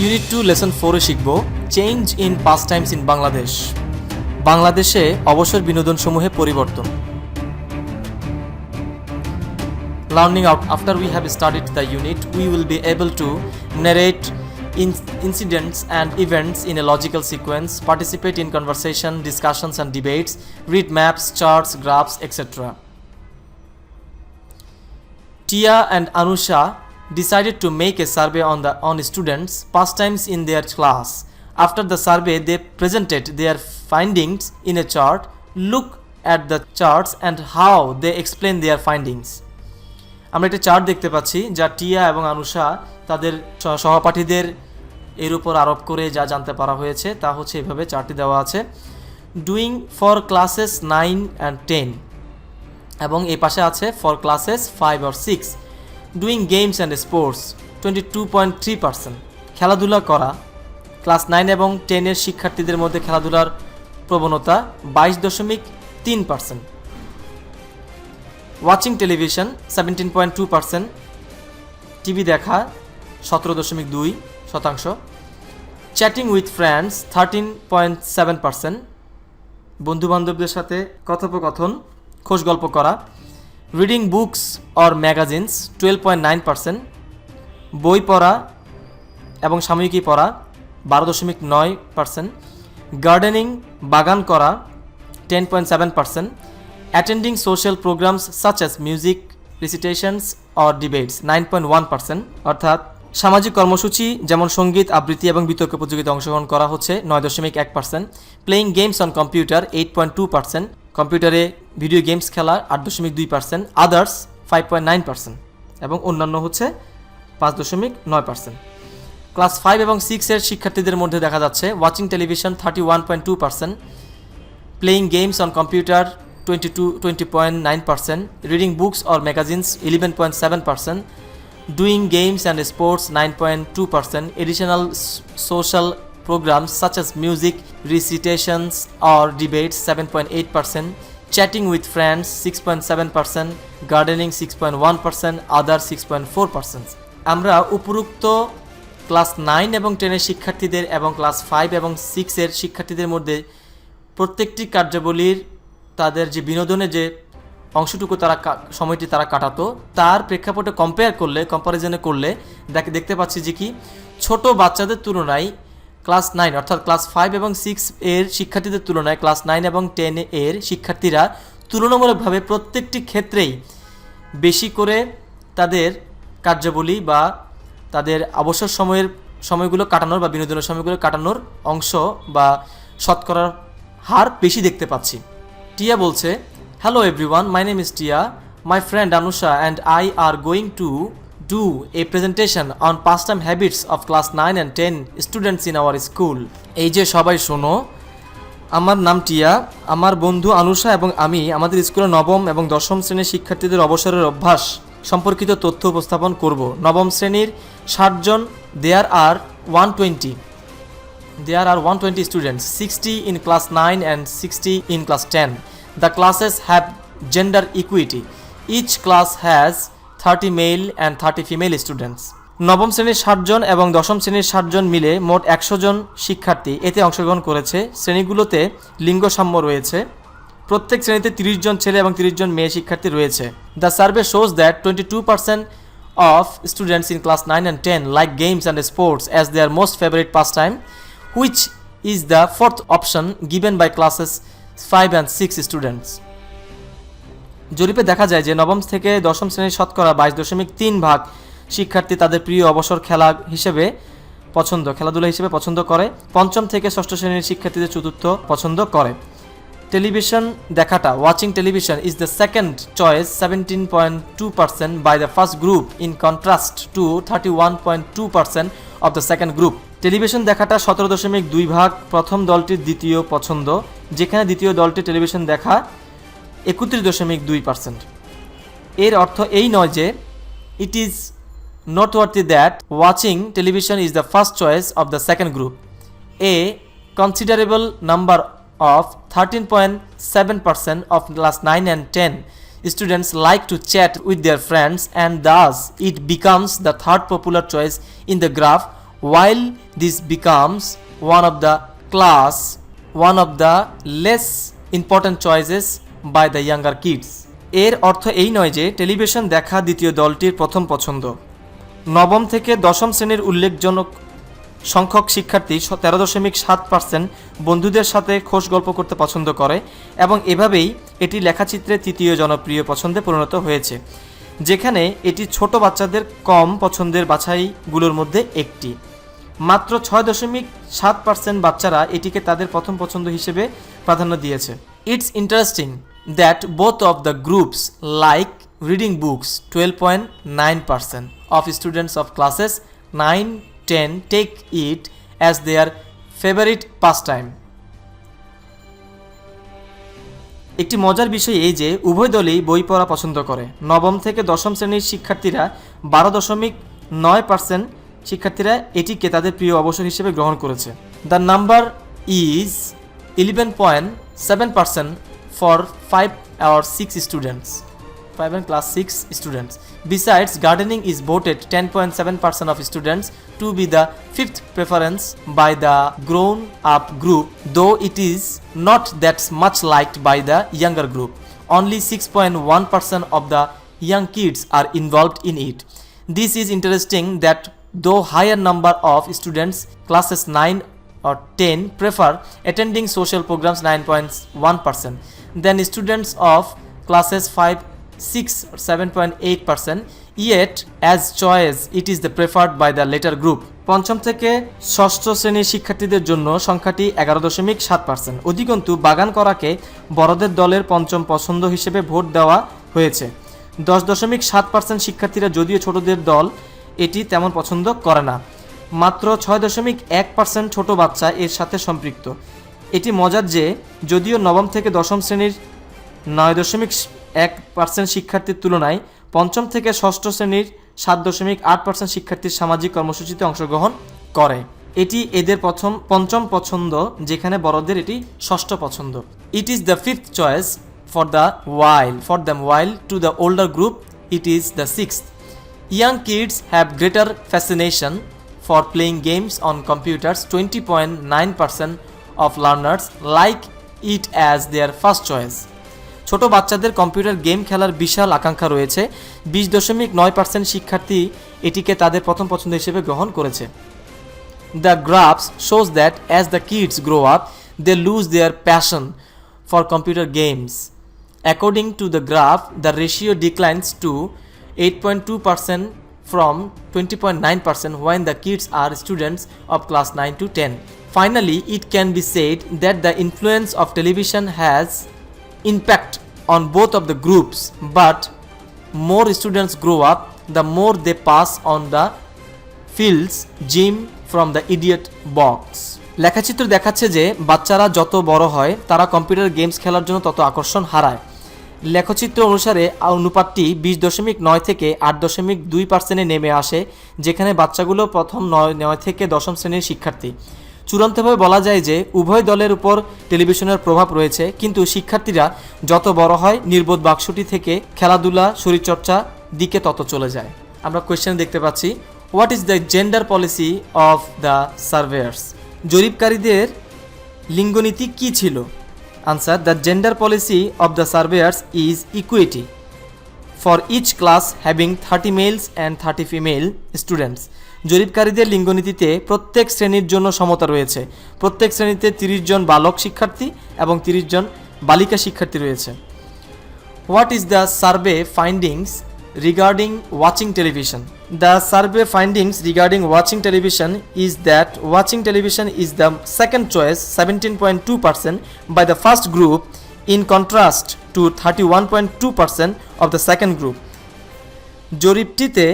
Unit two lesson ফোরে শিখব change in pastimes in Bangladesh বাংলাদেশে অবসর বিনোদন সমূহে পরিবর্তন learning out after we have started the unit we will be able to narrate incidents and events in a logical sequence participate in conversation discussions and debates read maps charts graphs etcetera Tia and Anusha decided to make a survey on the on students' pastimes in their class. After the survey, they presented their findings in a chart. Look at the charts and how they explain their findings. আমরা একটা chart দেখতে পাচ্ছি যা টিয়া এবং আনুষা তাদের সহপাঠীদের এর উপর আরোপ করে যা জানতে পারা হয়েছে তা হচ্ছে এভাবে চার্টটি দেওয়া আছে doing for classes nine and ten এবং এই পাশে আছে for classes five R six doing games and sports twenty two point three percent খেলাধুলা করা ক্লাস নাইন এবং টেনের শিক্ষার্থীদের মধ্যে খেলাধুলার প্রবণতা বাইশ দশমিক তিন percent watching television seventeen point two percent TV দেখা, সতেরো দশমিক দুই শতাংশ। Chatting with friends thirteen point seven percent বন্ধুবান্ধবদের সাথে কথোপকথন খোশ গল্প করা reading books or magazines twelve point nine percent বই পড়া এবং সাময়িকী পড়া, বারো দশমিক নয় পার্সেন্ট গার্ডেনিং বাগান করা ten point seven percent attending social programs such as music recitations or debates nine point one percent অর্থাৎ সামাজিক কর্মসূচি, যেমন সংগীত, আবৃত্তি এবং বিতর্ক প্রতিযোগিতায় অংশগ্রহণ করা হচ্ছে নয় দশমিক এক percent playing games on computer eight point two percent কম্পিউটারে ভিডিও গেমস খেলা আট দশমিক দুই percent others five point nine percent এবং অন্যান্য হচ্ছে পাঁচ দশমিক নয় পার্সেন্ট ক্লাস ফাইভ এবং সিক্সের শিক্ষার্থীদের মধ্যে দেখা যাচ্ছে watching television thirty one point two percent playing games on computer twenty two twenty point nine percent reading books or magazines eleven point seven percent sports nine point two percent additional social programs such as music, recitations or debates 7.8% chatting with friends 6.7% gardening 6.1% other 6.4% আমরা উপরোক্ত class nine এবং টেনের শিক্ষার্থীদের এবং class five এবং সিক্সের শিক্ষার্থীদের মধ্যে প্রত্যেকটি কার্যাবলীর তাদের যে বিনোদনে যে অংশটুকু তারা সময়টি তারা কাটাতো। তার প্রেক্ষাপটে কম্পেয়ার করলে কম্পারিজনে করলে দেখ, দেখতে পাচ্ছি যে কি, ছোট বাচ্চাদের তুলনায় ক্লাস নাইন অর্থাৎ ক্লাস ফাইভ এবং সিক্স এর শিক্ষার্থীদের তুলনায় ক্লাস নাইন এবং টেন এর শিক্ষার্থীরা তুলনামূলকভাবে প্রত্যেকটি ক্ষেত্রেই বেশি করে তাদের কার্যাবলী বা তাদের অবসর সময়ের সময়গুলো কাটানোর বা বিনোদনের সময়গুলো কাটানোর অংশ বা শতকরার হার বেশি দেখতে পাচ্ছি। টিয়া বলছে everyone my name is Tia my friend Anusha and I are going to do a presentation on pastime habits of class nine and ten students in our school এই যে সবাই শোনো, আমার নাম টিয়া। আমার বন্ধু আনুষা এবং আমি আমাদের স্কুলের নবম এবং দশম শ্রেণির শিক্ষার্থীদের অবসরের অভ্যাস সম্পর্কিত তথ্য উপস্থাপন করব। নবম শ্রেণির ষাটজন there are one twenty there are 120 students 60 in class 9 and 60 in class 10 the classes have gender equity. Each class has 30 male and 30 female students. নবম শ্রেণির ষাটজন এবং দশম শ্রেণির ষাটজন মিলে মোট একশো জন শিক্ষার্থী এতে অংশগ্রহণ করেছে। শ্রেণীগুলোতে লিঙ্গ সাম্য রয়েছে। প্রত্যেক শ্রেণীতে তিরিশ জন ছেলে এবং তিরিশ জন মেয়ে শিক্ষার্থী রয়েছে। The survey shows that twenty two percent of students in class nine and ten like games and sports as their most favourite pastime which is the fourth option given by classes 5 and 6 students জরিপে দেখা যায় যে নবম থেকে দশম শ্রেণির শতকরা বাইশ দশমিক তিন ভাগ শিক্ষার্থী তাদের প্রিয় অবসর খেলা হিসেবে পছন্দ, খেলাধুলা হিসেবে পছন্দ করে। পঞ্চম থেকে ষষ্ঠ শ্রেণির শিক্ষার্থীদের চতুর্থ পছন্দ করে। টেলিভিশন দেখাটা watching television is the second choice seventeen point two percent by the first group in contrast to thirty one point two percent of the second group television দেখাটা সতেরো দশমিক দুই ভাগ প্রথম দলটির দ্বিতীয় পছন্দ, যেখানে দ্বিতীয় দলটি টেলিভিশন দেখা একত্রিশ দশমিক দুই পার্সেন্ট। এর অর্থ এই নয় যে it is not worth that watching television is the first choice of the second group a considerable number of thirteen point seven percent of class nine and ten students like to chat with their friends and thus it becomes the third popular choice in the graph while this becomes one of the class, one of the less important choices by the younger kids. এর অর্থ এই নয় যে television দেখা দ্বিতীয় দলটির প্রথম পছন্দ। নবম থেকে দশম শ্রেণির উল্লেখজনক সংখ্যক শিক্ষার্থী তেরো দশমিক সাত পার্সেন্ট বন্ধুদের সাথে খোশ গল্প করতে পছন্দ করে এবং এভাবেই এটি লেখাচিত্রে তৃতীয় জনপ্রিয় পছন্দে পরিণত হয়েছে, যেখানে এটি ছোট বাচ্চাদের কম পছন্দের বাছাইগুলোর মধ্যে একটি। মাত্র ছয় দশমিক সাত পার্সেন্ট বাচ্চারা এটিকে তাদের প্রথম পছন্দ হিসেবে প্রাধান্য দিয়েছে। It's interesting that both of the groups like reading books twelve point nine percent of students of classes nine ten take it as their favourite pastime একটি মজার বিষয় এই যে, উভয় দলই বই পড়া পছন্দ করে। নবম থেকে দশম শ্রেণির শিক্ষার্থীরা বারো দশমিক নয় পার্সেন্ট শিক্ষার্থীরা এটিকে তাদের প্রিয় অবসর হিসেবে গ্রহণ করেছে। The number is eleven point seven percent for five our six students five and class six students besides gardening is voted ten point seven percent of students to be the fifth preference by the grown up group though it is not that's much like by the younger group only six point one percent of the young kids are involved in it this is interesting that though higher number of students classes nine or ten prefer attending social programs nine point one percent then students of classes five six seven point eight percent yet as choice it is the preferred by the latter group পঞ্চম থেকে ষষ্ঠ শ্রেণির শিক্ষার্থীদের জন্য সংখ্যাটি এগারো দশমিক সাত পার্সেন্ট অধিকন্তু, বাগান করাকে বড়দের দলের পঞ্চম পছন্দ হিসেবে ভোট দেওয়া হয়েছে। দশ দশমিক সাত পার্সেন্ট শিক্ষার্থীরা, যদিও ছোটদের দল এটি তেমন পছন্দ করে না। মাত্র ছয় দশমিক এক পার্সেন্ট ছোট বাচ্চা এর সাথে সম্পৃক্ত। এটি মজার যে, যদিও নবম থেকে দশম শ্রেণির নয় দশমিক এক পার্সেন্ট শিক্ষার্থীর তুলনায় পঞ্চম থেকে ষষ্ঠ শ্রেণির সাত দশমিক আট পার্সেন্ট শিক্ষার্থীর সামাজিক কর্মসূচিতে অংশগ্রহণ করে। এটি এদের প্রথম, পঞ্চম পছন্দ, যেখানে বড়দের এটি ষষ্ঠ পছন্দ। It is the fifth choice for the while for the while to the older group it is the sixth Young kids have greater fascination for playing games on computers. 20.9% of learners like it as their first choice. ছোট বাচ্চাদের computer game খেলার বিশাল আকাঙ্ক্ষা রয়েছে বিশ দশমিক নয় percent শিক্ষার্থী এটিকে তাদের প্রথম পছন্দ হিসেবে গ্রহণ করেছে The graphs shows that as the kids grow up, they lose their passion for computer games. According to the graph, the ratio declines to 8.2% from 20.9% when the kids are students of class 9 to 10. Finally, it can be said that the influence of television has impact on both of the groups, but more students grow up, the more they pass on the fields gym from the idiot box লেখাচিত্র দেখাচ্ছে যে বাচ্চারা যত বড় হয় তারা computer games খেলার জন্য তত আকর্ষণ হারায় লেখচিত্র অনুসারে অনুপাতটি বিশ দশমিক নয় থেকে আট দশমিক দুই পার্সেন্টে নেমে আসে, যেখানে বাচ্চাগুলো প্রথম নয় নয় থেকে দশম শ্রেণির শিক্ষার্থী। চূড়ান্তভাবে বলা যায় যে উভয় দলের উপর টেলিভিশনের প্রভাব রয়েছে, কিন্তু শিক্ষার্থীরা যত বড় হয়, নির্বোধ বাক্সটি থেকে খেলাধুলা, শরীরচর্চা দিকে তত চলে যায়। আমরা কোয়েশ্চেন দেখতে পাচ্ছি what is the gender policy of the surveyors জরিপকারীদের লিঙ্গনীতি কী ছিল? Answer the gender policy of the surveyors is equity for each class having thirty males and thirty female students জরিপকারীদের লিঙ্গনীতিতে প্রত্যেক শ্রেণির জন্য সমতা রয়েছে। প্রত্যেক শ্রেণীতে তিরিশ জন বালক শিক্ষার্থী এবং তিরিশ জন বালিকা শিক্ষার্থী রয়েছে। What is the survey findings regarding watching television? The survey findings regarding watching television is that watching television is the second choice 17.2% by the first group in contrast to 31.2% of the second group. জরিপটিতে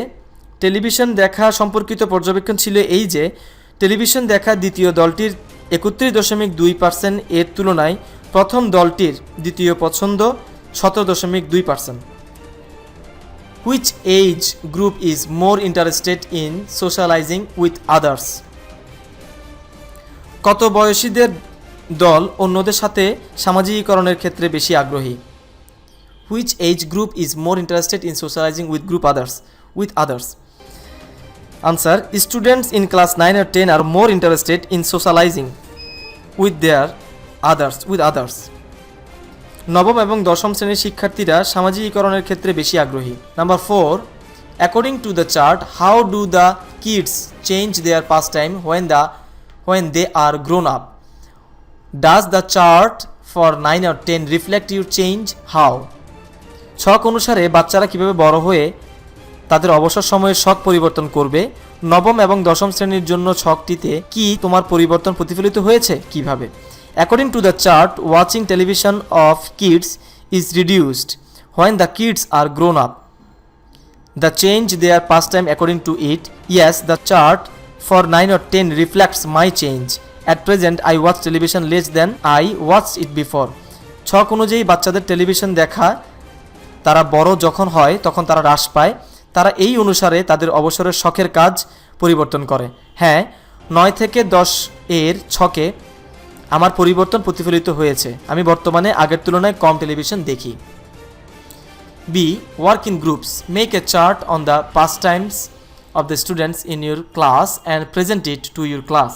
television দেখা সম্পর্কিত পর্যবেক্ষণ ছিল এই যে television দেখা দ্বিতীয় দলটির একত্রিশ দশমিক দুই পার্সেন্ট এর তুলনায় প্রথম দলটির দ্বিতীয় পছন্দ সতেরো দশমিক দুই percent which age group is more interested in socialising with others কত বয়সীদের দল অন্যদের সাথে সামাজিকীকরণের ক্ষেত্রে বেশি আগ্রহী? Which age group is more interested in socialising with group others with others answer students in class nine R ten are more interested in socialising with their others with others নবম এবং দশম শ্রেণির শিক্ষার্থীরা সামাজিকীকরণের ক্ষেত্রে বেশি আগ্রহী। Number four according to the chart how do the kids change their pastime when the when they are grown up does the chart for nine R ten reflect your change how ছক অনুসারে বাচ্চারা কীভাবে বড় হয়ে তাদের অবসর সময়ে শখ পরিবর্তন করবে? নবম এবং দশম শ্রেণির জন্য ছকটিতে কি তোমার পরিবর্তন প্রতিফলিত হয়েছে? কীভাবে? According to the chart watching television of kids is reduced when the kids are grown up The change their pastime according to it. Yes, the chart for 9 or 10 reflects my change. At present, I watch television less than I watched it before. ছক অনুযায়ী বাচ্চাদের television দেখা তারা বড় যখন হয় তখন তারা হ্রাস পায় তারা এই অনুসারে তাদের অবসরের শখের কাজ পরিবর্তন করে হ্যাঁ নয় থেকে দশ এর ছকে আমার পরিবর্তন প্রতিফলিত হয়েছে আমি বর্তমানে আগের তুলনায় কম টেলিভিশন দেখি B. Work in groups. Make a chart on the pastimes of the students in your class and present it to your class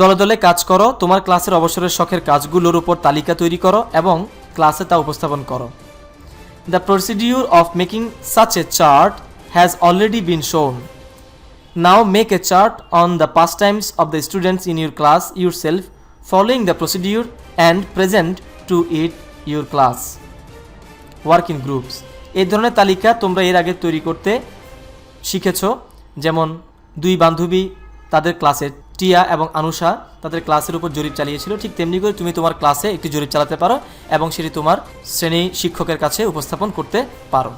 দলে দলে কাজ করো, তোমার ক্লাসের অবসরের শখের কাজগুলোর উপর তালিকা তৈরি করো এবং ক্লাসে তা উপস্থাপন করো the procedure of making such a chart has already been shown now make a chart on the pastimes of the students in your class yourself following the procedure and present to it your class work in groups এই ধরনের তালিকা তোমরা এর আগে তৈরি করতে শিখেছ। যেমন দুই বান্ধবী, তাদের ক্লাসের টিয়া এবং আনুষা তাদের ক্লাসের উপর জরিপ চালিয়েছিল। ঠিক তেমনি করে তুমি তোমার ক্লাসে একটি জরিপ চালাতে পারো এবং সেটি তোমার শ্রেণি শিক্ষকের কাছে উপস্থাপন করতে পারো।